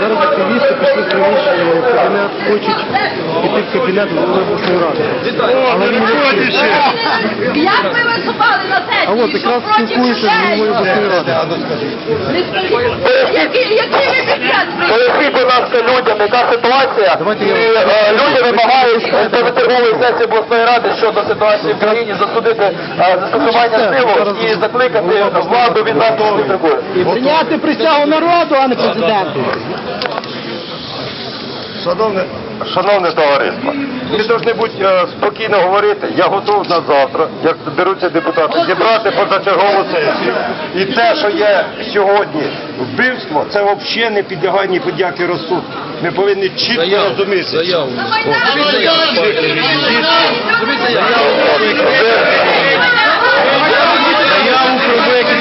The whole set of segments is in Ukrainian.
Зараз активісти пішли в приміщення в кабінет, хочуть піти в кабінет голови обласної ради. Але він не хоче. Як ви виступали на сесії? А от якраз що проти спілкуюся з людей? головою обласної ради. Не скажіть, Які, які ви підряд Поясніть, будь ласка, людям, яка ситуація, Давайте і е, люди вимагають е, чергової сесії обласної ради щодо ситуації в країні засудити е, застосування силу і закликати владу віддати трибуни. Прийняти присягу народу, а не президенту. Шановне, шановне товариство, ми повинні бути е, спокійно говорити. Я готов на завтра, як беруться депутати, зібрати позачергову сесію. І те, що є сьогодні вбивство, це взагалі не підлягає ні подяки розсудку. Ми повинні чітко розуміти. Заяву. Викид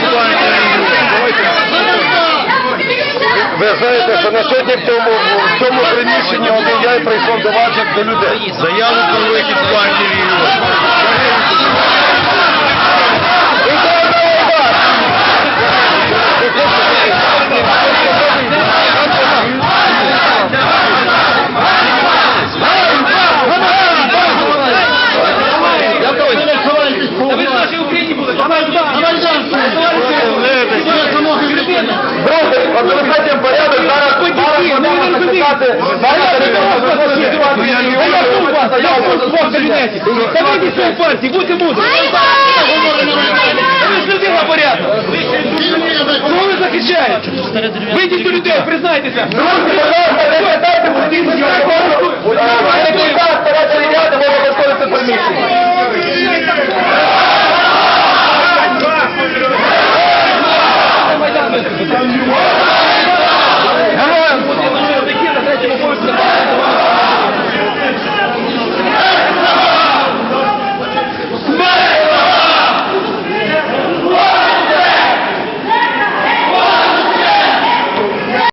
Ви знаєте, що на сьогодні в цьому, в цьому приміщенні один я до вас як до людей. Заяву про викид з партії регіонів. Друзі, організація порядок зараз зараз будемо записати. Партії, будьте мудрі. Ви ж людина порядок. Кого ви захищаєте? Вийдіть до людей, признайтеся. Друзі, ласка, не питайте будь-якого.